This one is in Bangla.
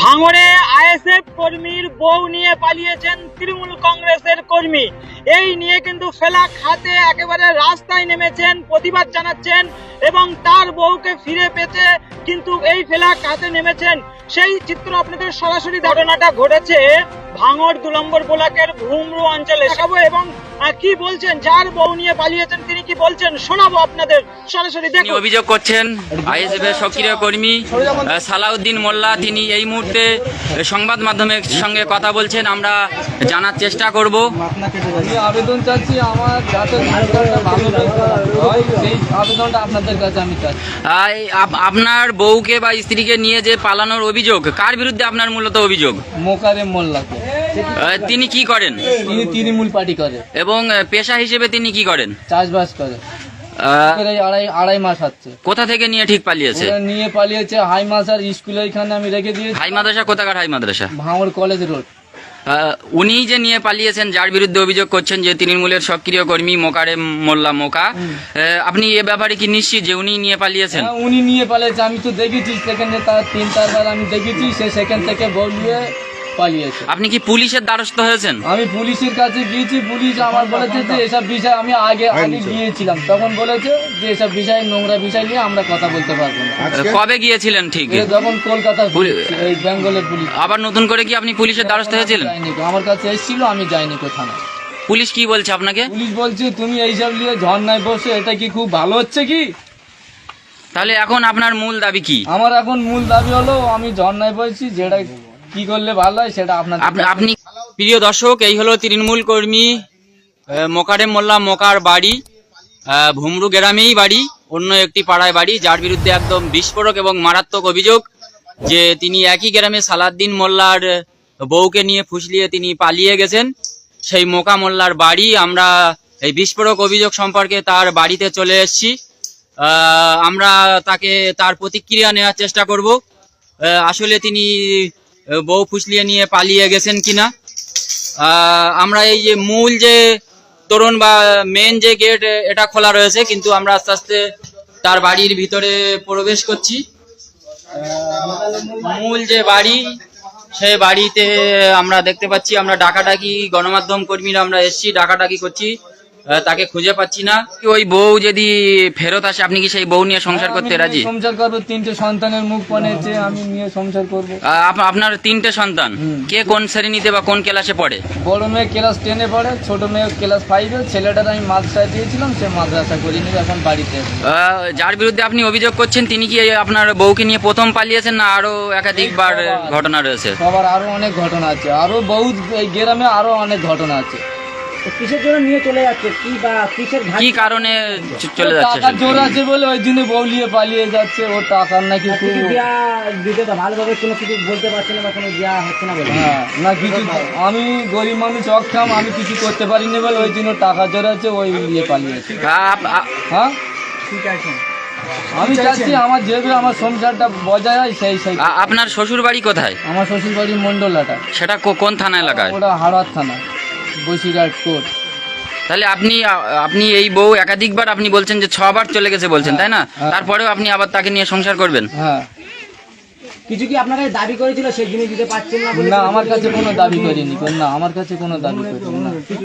ভাঙড়ে আইএসএফ কর্মীর বউ নিয়ে পালিয়েছেন তৃণমূল কংগ্রেসের কর্মী। এই নিয়ে কিন্তু ফেলা খাতে একেবারে রাস্তায় নেমেছেন, প্রতিবাদ জানাচ্ছেন এবং তার বউকে ফিরে পেতে কিন্তু এই ফেলা খাতে নেমেছেন। সেই চিত্র আপনাদের সরাসরি ঘটনাটা ঘটেছে ভাঙড় দু নম্বর ব্লকের ঘুমরু অঞ্চলে। এবং কি বলছেন? যার বউ নিয়ে পালিয়েছেন তিনি বলছেন শোনাবো আপনাদের। সরাসরি তিনি দেখো অভিযোগ করছেন আইএসএফ এর সক্রিয় কর্মী সালাউদ্দিন মোল্লা তিনি এই মুহূর্তে সংবাদ মাধ্যমের সঙ্গে কথা বলছেন আমরা জানার চেষ্টা করব। আবেদন চাচ্ছি আমার যাতে সরকারটা ভালো সেই আবেদনটা আপনাদের কাছে আমি চাচ্ছি। আহ, এই আপ- আপনার বউকে বা স্ত্রীকে নিয়ে যে পালানোর অভিযোগ কার বিরুদ্ধে আপনার মূলত অভিযোগ? মোকারে মোল্লাকে। তিনি কি করেন? তিনি তৃণমূল পার্টি করে। এবং পেশা হিসেবে তিনি কি করেন? চাষবাস করে। আড়াই আড়াই মাস হচ্ছে কোথা থেকে নিয়ে ঠিক পালিয়েছে? নিয়ে পালিয়েছে হাই আর স্কুলে এখানে আমি রেখে দিয়েছি। হাই মাদ্রাসা কোথাকার হাই মাদ্রাসা? ভাঙড় কলেজ রোড উনি যে নিয়ে পালিয়েছেন যার বিরুদ্ধে অভিযোগ করছেন যে তৃণমূলের সক্রিয় কর্মী মোকারে মোল্লা মোকা আপনি এ ব্যাপারে কি নিশ্চিত যে উনি নিয়ে পালিয়েছেন? হ্যাঁ, উনি নিয়ে পালিয়েছে। আমি তো দেখেছি সেখানে তার তিন চারবার আমি দেখেছি সে সেখান থেকে বলিয়ে পালিয়েছে। আপনি কি পুলিশের দ্বারস্থ হয়েছেন? আমি পুলিশের কাছে গিয়েছি পুলিশ আমার বলেছে যে এসব বিষয় আমি আগে আগে গিয়েছিলাম। তখন বলেছে যে এসব বিষয় নোংরা বিষয় নিয়ে আমরা কথা বলতে পারব না। কবে গিয়েছিলেন? ঠিক। যখন কলকাতা এই বেঙ্গলের পুলিশ। আবার নতুন করে কি আপনি পুলিশের দ্বারস্থ হয়েছিলেন? আমার কাছে এসেছিল আমি যাইনি কোথাও পুলিশ কি বলছে আপনাকে? পুলিশ বলছে তুমি এইসব নিয়ে ঝর্ণায় বসে এটা কি খুব ভালো হচ্ছে কি? তাহলে এখন আপনার মূল দাবি কি? আমার এখন মূল দাবি হলো আমি ঝর্ণায় বলছি যেটা কি করলে ভালো হয় সেটা আপনার আপনি প্রিয় দর্শক, এই হলো তৃণমূল কর্মী মোকারেম মোল্লা মোকার বাড়ি ভুমরু গ্রামেই বাড়ি, অন্য একটি পাড়ায় বাড়ি, যার বিরুদ্ধে একদম বিস্ফোরক এবং মারাত্মক অভিযোগ যে তিনি একই গ্রামে সালাদ্দিন মোল্লার বউকে নিয়ে ফুসলিয়ে তিনি পালিয়ে গেছেন। সেই মোকা মোল্লার বাড়ি, আমরা এই বিস্ফোরক অভিযোগ সম্পর্কে তার বাড়িতে চলে এসেছি। আমরা তাকে তার প্রতিক্রিয়া নেওয়ার চেষ্টা করব। আসলে তিনি বউ ফুসলিয়ে নিয়ে পালিয়ে গেছেন কিনা? আমরা এই যে মূল যে তোরণ বা মেন যে গেট এটা খোলা রয়েছে, কিন্তু আমরা আস্তে আস্তে তার বাড়ির ভিতরে প্রবেশ করছি। মূল যে বাড়ি সেই বাড়িতে আমরা দেখতে পাচ্ছি, আমরা ডাকাডাকি গণমাধ্যম কর্মীরা আমরা এসছি, ডাকাডাকি করছি। তাকে খুঁজে পাচ্ছি না। ওই বউ যদি ফেরত আসে আপনি কি সেই বউ নিয়ে সংসার করতে রাজি? সংসার করব তিনটে সন্তানের মুখ পনেছে আমি নিয়ে সংসার করব। আপনার তিনটে সন্তান? কে কোন শ্রেণীতে বা কোন ক্লাসে পড়ে? বড় মেয়ে ক্লাস টেনে পড়ে ছোট মেয়ে ক্লাস ফাইভে ছেলেটার আমি মাদ্রাসায় দিয়েছিলাম সে মাদ্রাসা করিনি এখন বাড়িতে যার বিরুদ্ধে আপনি অভিযোগ করছেন তিনি কি আপনার বউকে নিয়ে প্রথম পালিয়েছেন না আরও একাধিকবার ঘটনা রয়েছে? সবার আরও অনেক ঘটনা আছে। আরও বহু এই গ্রামে আরও অনেক ঘটনা আছে। কিসের জন্য নিয়ে চলে যাচ্ছে? কি বা কিসের কি কারণে চলে যাচ্ছে টাকার জোর আছে বলে ওই দিনে বউলিয়ে পালিয়ে যাচ্ছে ও টাকার নাকি খুব দিতে তো ভালোভাবে কোনো কিছু বলতে পারছে না বা কোনো দেওয়া হচ্ছে না বলে। হ্যাঁ না কিছু আমি গরিব মানুষ অক্ষম আমি কিছু করতে পারিনি বলে ওই দিনে টাকা জোর আছে ওই নিয়ে পালিয়েছে। আপ- হ্যাঁ? ঠিক আছে। আমি চাচ্ছি আমার যেভাবে আমার সংসারটা বজায় হয় সেই সেই আপনার শ্বশুর বাড়ি কোথায়? আমার শ্বশুর বাড়ির মন্ডলাটা সেটা কোন থানা এলাকায়? ওটা হাড়ার থানা। বসিরহাট কোর্ট তাহলে আপনি আপনি এই বউ একাধিকবার আপনি বলছেন যে ছবার চলে গেছে বলছেন তাই না? হ্যাঁ। তারপরেও আপনি আবার তাকে নিয়ে সংসার করবেন? হ্যাঁ। কিছু কি আপনাকে দাবি করেছিল সেই জিনিস দিতে পারছেন না না আমার কাছে কোনো দাবি করিনি না আমার কাছে কোনো দাবি করিনি না।